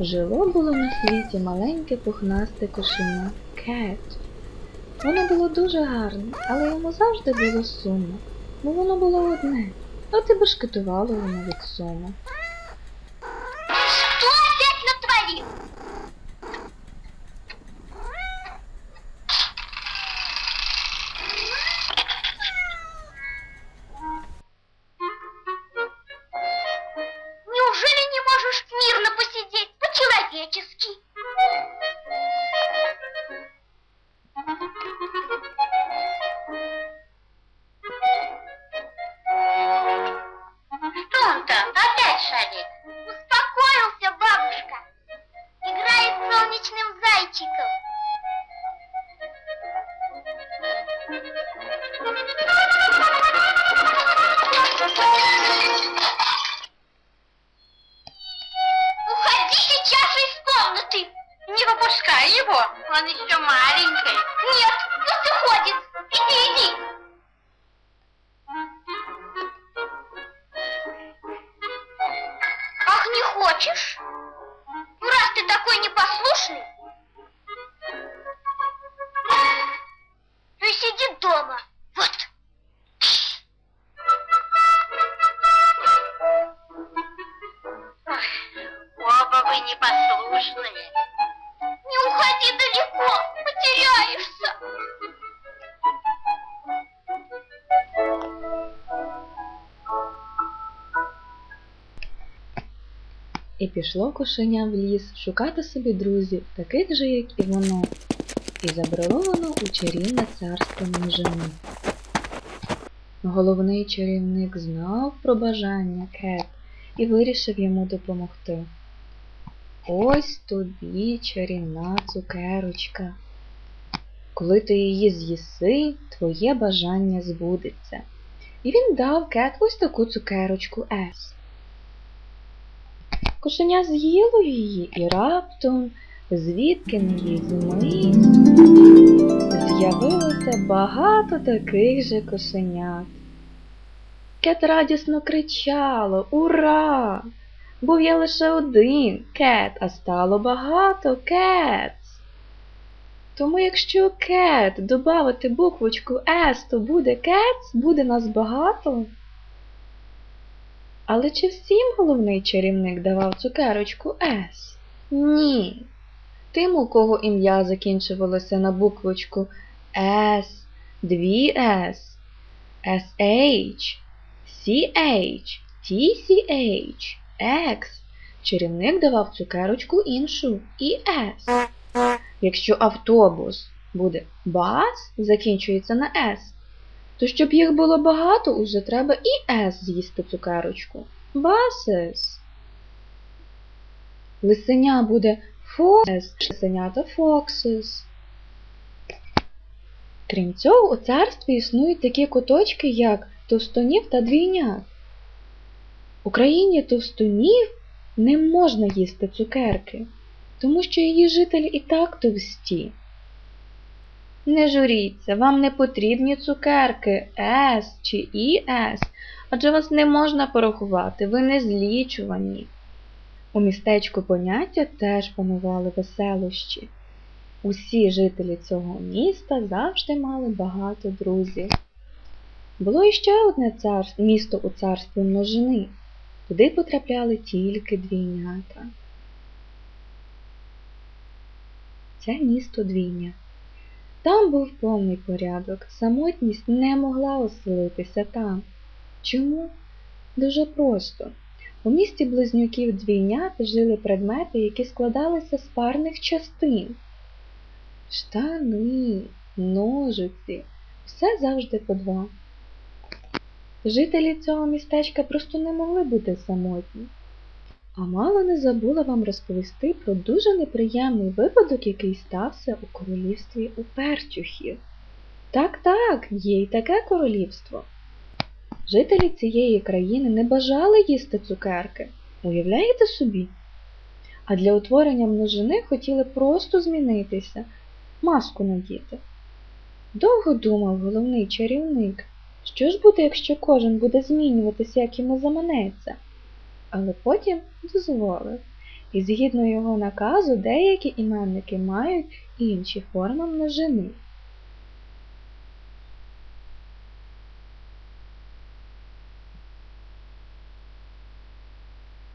Жило було на світі маленьке пухнасте кошеня Кет. Воно було дуже гарне, але йому завжди було сумно, бо воно було одне, от і башкетувало воно від суму. Хочешь? Ну, раз ты такой непослушный, то и сиди дома. Вот. Ой, оба вы непослушные. Не уходи далеко, потеряешься. І пішло кошеня в ліс шукати собі друзів, таких же, як і воно, і забрело воно у чарівне царство множини. Головний чарівник знав про бажання Кет і вирішив йому допомогти. Ось тобі чарівна цукерочка. Коли ти її з'їси, твоє бажання збудеться. І він дав Кет ось таку цукерочку Ес. Кошеня з'їло її і раптом, звідки не її зими, з'явилося багато таких же кошенят. Кет радісно кричало Ура! Був я лише один кет, а стало багато кет. Тому якщо кет додати буквочку С, то буде кец, буде нас багато. Але чи всім головний чарівник давав цукерочку С? Ні. Тим, у кого ім'я закінчувалося на буквочку С, дві С, SH, CH, TCH, X, чарівник давав цукерочку іншу і S. Якщо автобус буде бас, закінчується на S, то щоб їх було багато, уже треба і С з'їсти цукерочку. Басес. Лисеня буде фокс, лисенята фоксис. Крім цього, у царстві існують такі куточки, як товстунів та двійнят. У країні товстунів не можна їсти цукерки, тому що її жителі і так товсті. Не журіться, вам не потрібні цукерки С чи ІС, адже вас не можна порахувати, ви не злічувані. У містечку поняття теж панували веселощі. Усі жителі цього міста завжди мали багато друзів. Було іще одне цар... місто у царстві множини. Туди потрапляли тільки двійнята. Це місто двійня. Там був повний порядок, самотність не могла оселитися там. Чому? Дуже просто. У місті близнюків двійнят жили предмети, які складалися з парних частин. Штани, ножиці, все завжди по два. Жителі цього містечка просто не могли бути самотні. А мало не забула вам розповісти про дуже неприємний випадок, який стався у королівстві Упертюхів. Так, так, є й таке королівство. Жителі цієї країни не бажали їсти цукерки. Уявляєте собі? А для утворення множини хотіли просто змінитися, маску надіти. Довго думав головний чарівник, що ж буде, якщо кожен буде змінюватися, як йому заманеться. Але потім дозволив і згідно його наказу деякі іменники мають інші форми множини.